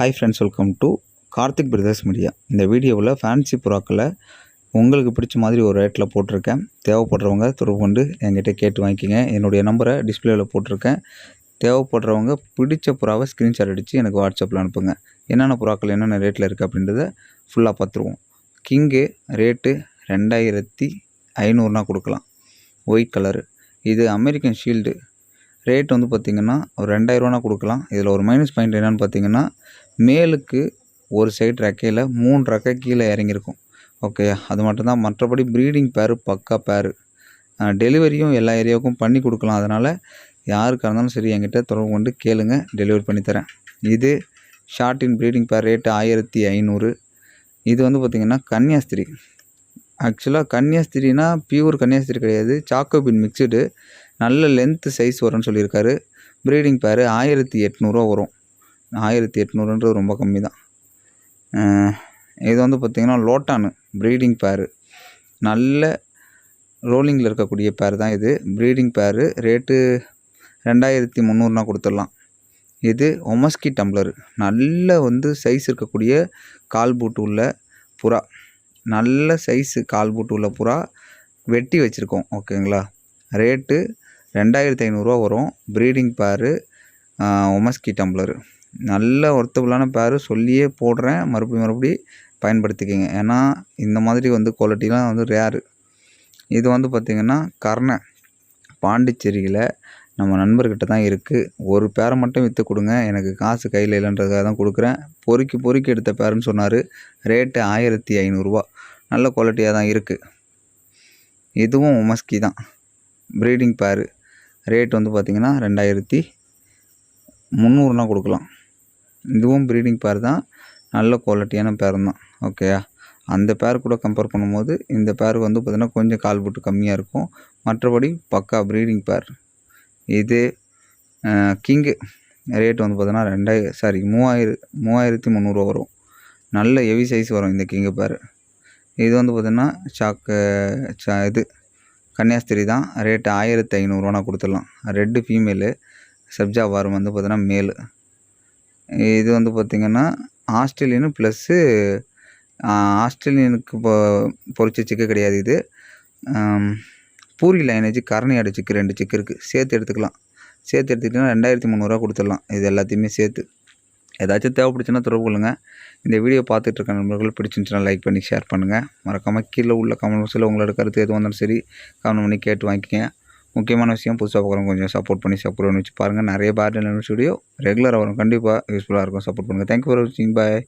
Hi friends welcome to Karthik brothers media இந்த வீடியோவில் fancy புறாக்களை உங்களுக்கு பிடிச்ச மாதிரி ஒரு ரேட்டில் போட்டிருக்கேன். தேவைப்படுறவங்க தொடர்பு கொண்டு என்கிட்ட கேட்டு வாங்கிக்கோங்க. என்னுடைய நம்பரை டிஸ்பிளேவில் போட்டிருக்கேன். தேவைப்படுறவங்க பிடிச்ச புறாவை ஸ்க்ரீன்ஷாட் அடித்து எனக்கு வாட்ஸ்அப்பில் அனுப்புங்க. என்னென்ன புறாக்கள் என்னென்ன ரேட்டில் இருக்குது அப்படின்றத ஃபுல்லாக பார்த்துருவோம். கிங்கு ரேட்டு ரெண்டாயிரத்தி ஐநூறுனா கொடுக்கலாம். ஒயிட் கலரு இது அமெரிக்கன் ஷீல்டு ரேட் வந்து பார்த்திங்கன்னா ஒரு ரெண்டாயிரூவானா கொடுக்கலாம். இதில் ஒரு மைனஸ் பாயிண்ட் என்னென்னு பார்த்தீங்கன்னா மேலுக்கு ஒரு சைடு ரெக்கையில் மூணு ரெக்கை கீழே இறங்கியிருக்கும். ஓகே அது மட்டும்தான். மற்றபடி ப்ரீடிங் பேரு பக்கா பேரு டெலிவரியும் எல்லா ஏரியாவுக்கும் பண்ணி கொடுக்கலாம். அதனால் யாருக்காக இருந்தாலும் சரி என்கிட்ட தொடர்பு கொண்டு கேளுங்க. டெலிவரி பண்ணி தரேன். இது short in breeding pair rate ஆயிரத்தி ஐநூறு. இது வந்து பார்த்திங்கன்னா கன்னியாஸ்திரி. ஆக்சுவலாக கன்னியாஸ்திரினா பியூர் கன்னியாஸ்திரி கிடையாது. சாக்கோபின் மிக்சடு நல்ல லென்த்து சைஸ் வரும்னு சொல்லியிருக்காரு. ப்ரீடிங் பேர் ஆயிரத்தி எட்நூறுவா வரும். ஆயிரத்தி எட்நூறுன்றது ரொம்ப கம்மி தான் இது வந்து பார்த்திங்கன்னா லோட்டானு ப்ரீடிங் பேரு நல்ல ரோலிங்கில் இருக்கக்கூடிய பேர் தான் இது. ப்ரீடிங் பேரு ரேட்டு ரெண்டாயிரத்தி முந்நூறுனா கொடுத்துடலாம். இது ஒமஸ்கி டம்ளர் நல்ல வந்து சைஸ் இருக்கக்கூடிய கால் பூட்டு உள்ள புறா. நல்ல சைஸு கால் பூட்டு உள்ள புறா வெட்டி வச்சுருக்கோம் ஓகேங்களா? ரேட்டு ரெண்டாயிரத்தி ஐநூறுரூவா வரும். ப்ரீடிங் பேரு ஒமஸ்கி டம்ளரு நல்ல ஒர்த்தபுளான பேரு சொல்லியே போடுறேன். மறுபடி மறுபடி பயன்படுத்திக்கங்க. ஏன்னா இந்த மாதிரி வந்து குவாலிட்டிலாம் வந்து ரேரு இது வந்து பார்த்திங்கன்னா கர்ணை பாண்டிச்சேரியில் நம்ம நண்பர்கிட்ட தான் இருக்குது ஒரு பேரை மட்டும் விற்று கொடுங்க. எனக்கு காசு கையில் இல்லைன்றதுக்காக தான் கொடுக்குறேன். பொறுக்கி பொறுக்கி எடுத்த பேருன்னு சொன்னார். ரேட்டு ஆயிரத்தி ஐநூறுரூவா நல்ல குவாலிட்டியாக தான் இருக்குது இதுவும் உமஸ்கி தான். ப்ரீடிங் பேரு ரேட் வந்து பார்த்திங்கன்னா ரெண்டாயிரத்தி முந்நூறுனா கொடுக்கலாம். இதுவும் ப்ரீடிங் பேர் தான். நல்ல குவாலிட்டியான பேர் தான். ஓகேயா அந்த பேர் கூட கம்பேர் பண்ணும்போது இந்த பேர் வந்து பார்த்திங்கன்னா கொஞ்சம் கால் போட்டு கம்மியாக இருக்கும். மற்றபடி பக்கா ப்ரீடிங் பேர் இது கிங்கு ரேட் வந்து பார்த்தோன்னா ரெண்டாயிரம் சாரி மூவாயிர மூவாயிரத்தி முந்நூறுரூவா வரும். நல்ல ஹெவி சைஸ் வரும் இந்த கிங்கு பேர் இது வந்து பார்த்திங்கன்னா சாக்கு சா இது கன்னியாஸ்திரி தான். ரேட்டு ஆயிரத்தி ஐநூறுரூவானா கொடுத்துடலாம். ரெட்டு ஃபீமேலு சப்ஜா வாரம் வந்து பார்த்தோன்னா மேலு இது வந்து பார்த்திங்கன்னா ஆஸ்திரேலியனு ப்ளஸ்ஸு ஆஸ்திரேலியனுக்கு இப்போ பொறிச்ச சிக்கு கிடையாது இது. பூரி லைனேஜ் கரணையாடு சிக்கு ரெண்டு சிக்கு இருக்குது சேர்த்து எடுத்துக்கலாம். சேர்த்து எடுத்துக்கிட்டிங்கன்னா ரெண்டாயிரத்தி முந்நூறுரூவா கொடுத்துடலாம். இது எல்லாத்தையுமே சேர்த்து. ஏதாச்சும் தேவைப்படுச்சுன்னா தொடர்பு கொள்ளுங்கள் இந்த வீடியோ பார்த்துட்டு இருக்க நண்பர்கள் பிடிச்சிருந்துச்சுன்னா லைக் பண்ணி ஷேர் பண்ணுங்கள் மறக்காமல் கீழே உள்ள கமெண்ட் பாக்ஸில் உங்களோட கருத்து எது வந்தாலும் சரி கமெண்ட் பண்ணி கேட்டு வாங்கிக்கங்க. முக்கியமான விஷயம் புதுசாக பார்க்குறவங்க கொஞ்சம் சப்போர்ட் பண்ணி சப்போர்ட் பண்ணி வச்சு பாருங்கள் நிறைய பேட் ஸ்டுடியோ ரெகுலராக வரும். கண்டிப்பாக யூஸ்ஃபுல்லாக இருக்கும். சப்போர்ட் பண்ணுங்கள் தேங்க்யூ ஃபார் வாட்சிங் பாய்